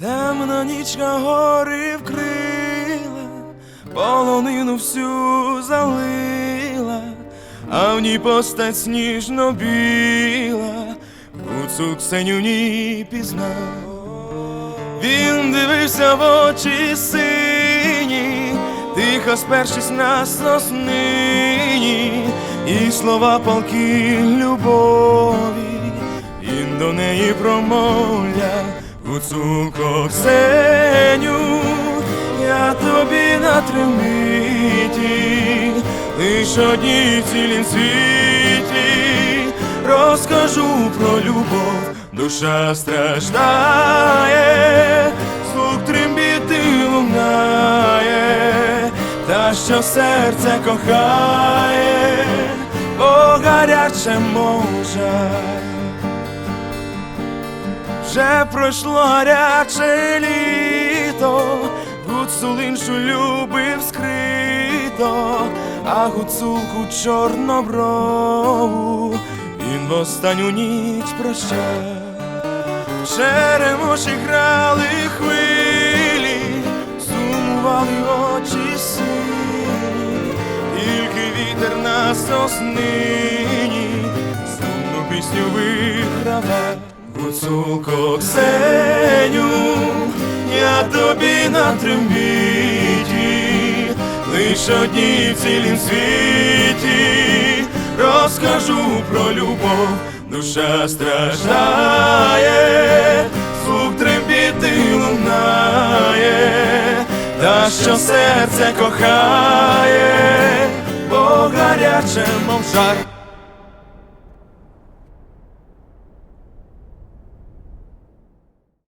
Темна нічка гори вкрила, полонину всю залила, а в ній постать сніжно біла, Гуцул Ксеню в ній пізнав. Він дивився в очі сині, тихо спершись на соснині, і слова палки любові, Гуцулко Ксеню, я тобі на триміті, лиш одній цілім світі, розкажу про любов, душа страждає, звук трембіти лунає, та що серце кохає, бо гаряче може. Вже пройшло гаряче літо, гуцул іншу любив скрито, а гуцулку чорноброву він в останню ніч прощав. Черемоші грали хвилі, сумували очі сині, тільки вітер на соснині, сумну пісню вигравав. Гуцулко Ксеню, я тобі на трембіті, лиш одній в цілім світі, розкажу про любов, душа страждає, звук трембіти лунає, та що серце кохає, бо гаряче, мов жар.